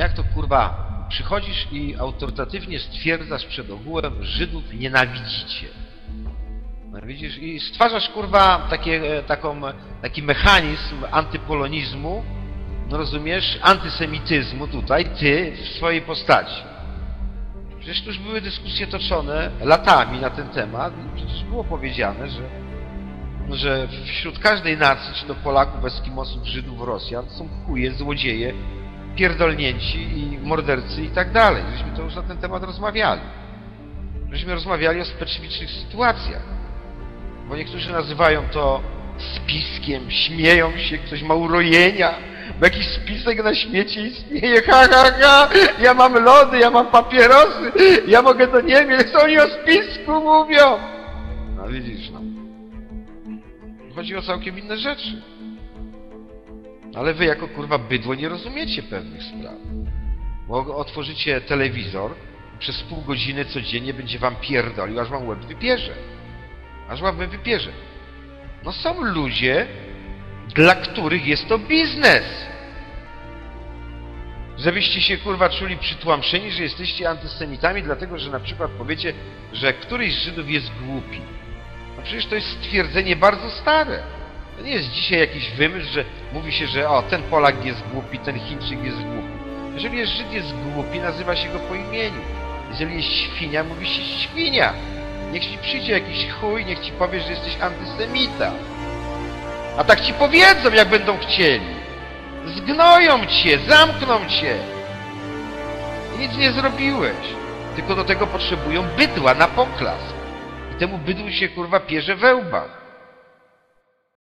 Jak to kurwa przychodzisz i autorytatywnie stwierdzasz przed ogółem, Żydów nienawidzicie. No widzisz, i stwarzasz kurwa takie, e, taką, taki mechanizm antypolonizmu, no rozumiesz, antysemityzmu tutaj, ty w swojej postaci. Przecież tu już były dyskusje toczone latami na ten temat i przecież było powiedziane, że, że wśród każdej nacji, czy to Polaków, Eskimosów, Żydów, Rosjan, są chuje, złodzieje, pierdolnięci i mordercy i tak dalej. Żeśmy to już na ten temat rozmawiali. Żeśmy rozmawiali o specyficznych sytuacjach. Bo niektórzy nazywają to spiskiem, śmieją się, ktoś ma urojenia, jakiś spisek na śmieci istnieje, ha, ha, ha, ja mam lody, ja mam papierosy, ja mogę do Niemiec, oni o spisku mówią. No widzisz, no. Chodzi o całkiem inne rzeczy. Ale wy jako kurwa bydło nie rozumiecie pewnych spraw. Bo otworzycie telewizor, przez pół godziny codziennie będzie wam pierdolił, aż wam łeb wypierze. Aż wam łeb wypierze. No są ludzie, dla których jest to biznes. Żebyście się kurwa czuli przytłamszeni, że jesteście antysemitami, dlatego że na przykład powiecie, że któryś z Żydów jest głupi. No przecież to jest stwierdzenie bardzo stare. To nie jest dzisiaj jakiś wymysł, że mówi się, że o, ten Polak jest głupi, ten Chińczyk jest głupi. Jeżeli jest Żyd jest głupi, nazywa się go po imieniu. Jeżeli jest świnia, mówi się świnia. Niech ci przyjdzie jakiś chuj, niech ci powie, że jesteś antysemita. A tak ci powiedzą, jak będą chcieli. Zgnoją cię, zamkną cię. I nic nie zrobiłeś. Tylko do tego potrzebują bydła na poklask. I temu bydłu się kurwa pierze wełba.